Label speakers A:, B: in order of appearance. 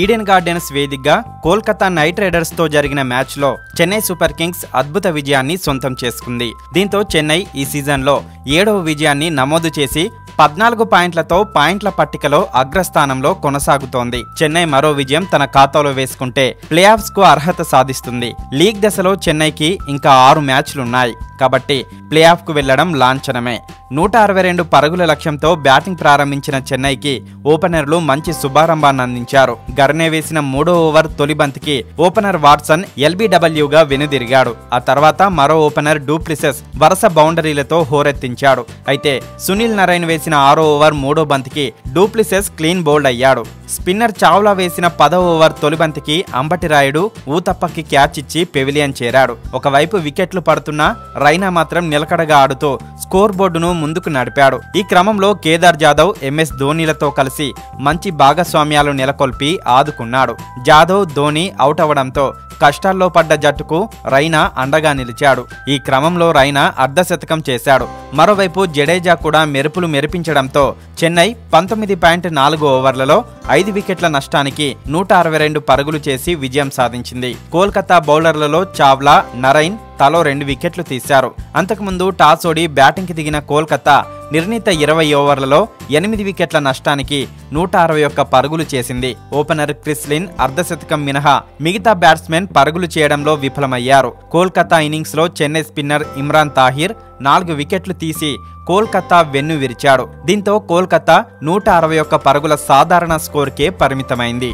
A: Eden gardens వేదికగా Kolkata night రైడర్స్తో జరిగిన మ్యాచ్లో చెన్నై సూపర్ కింగ్స్ అద్భుత విజయాన్ని సొంతం చేసుకుంది. దీంతో చెన్నై ఈ సీజన్లో ఏడవ విజయాన్ని నమోదు చేసి పద్నాలుగు పాయింట్లతో పాయింట్ల పట్టికలో అగ్రస్థానంలో కొనసాగుతోంది. చెన్నై మరో విజయం తన ఖాతాలో వేసుకుంటే ప్లే ఆఫ్స్కు అర్హత సాధిస్తుంది. లీగ్ దశలో చెన్నైకి ఇంకా ఆరు మ్యాచ్లున్నాయి. కాబట్టి ప్లే ఆఫ్ వెళ్ళడం లాంఛనమే. నూట అరవై రెండు పరుగుల లక్ష్యంతో బ్యాటింగ్ ప్రారంభించిన చెన్నైకి ఓపెనర్లు మంచి శుభారంభాన్ని అందించారు. గర్నే వేసిన మూడో ఓవర్ తొలి బంతికి ఓపెనర్ వాట్సన్ ఎల్బీడబ్ల్యూగా వెనుదిరిగాడు. ఆ తర్వాత మరో ఓపెనర్ డూప్లిసెస్ వరుస బౌండరీలతో హోరెత్తించాడు. అయితే సునీల్ నరైన్ వేసిన ఆరో ఓవర్ మూడో బంతికి డూప్లిసెస్ క్లీన్ బౌల్డ్ అయ్యాడు. స్పిన్నర్ చావ్లా వేసిన పదో ఓవర్ తొలి బంతికి అంబటి రాయుడు ఊతప్పకి క్యాచ్ ఇచ్చి పెవిలియన్ చేరాడు. ఒకవైపు వికెట్లు పడుతున్నా రైనా మాత్రం నిలకడగా ఆడుతూ స్కోర్ బోర్డును ముందుకు నడిపాడు. ఈ క్రమంలో కేదార్ జాదవ్ ఎంఎస్ ధోనీలతో కలిసి మంచి భాగస్వామ్యాలు నెలకొల్పి ఆదుకున్నాడు. జాదవ్ ధోని అవుట్ అవడంతో కష్టాల్లో పడ్డ జట్టుకు రైనా అండగా నిలిచాడు. ఈ క్రమంలో రైనా అర్ధశతకం చేశాడు. మరోవైపు జడేజా కూడా మెరుపులు మెరిపించడంతో చెన్నై పంతొమ్మిది పాయింట్ నాలుగు ఓవర్లలో ఐదు వికెట్ల నష్టానికి నూట అరవై రెండు పరుగులు చేసి విజయం సాధించింది. కోల్కతా బౌలర్లలో చావ్లా నరైన్ తలో రెండు వికెట్లు తీశారు. అంతకుముందు టాస్ ఓడి బ్యాటింగ్కి దిగిన కోల్కతా నిర్ణీత ఇరవై ఓవర్లలో ఎనిమిది వికెట్ల నష్టానికి నూట అరవై ఒక్క పరుగులు చేసింది. ఓపెనర్ క్రిస్లిన్ అర్ధశతకం మినహా మిగతా బ్యాట్స్మెన్ పరుగులు చేయడంలో విఫలమయ్యారు. కోల్కతా ఇన్నింగ్స్లో చెన్నై స్పిన్నర్ ఇమ్రాన్ తాహిర్ నాలుగు వికెట్లు తీసి కోల్కతా వెన్ను విరిచాడు. దీంతో కోల్కతా నూట అరవై ఒక్క పరుగుల సాధారణ స్కోర్కే పరిమితమైంది.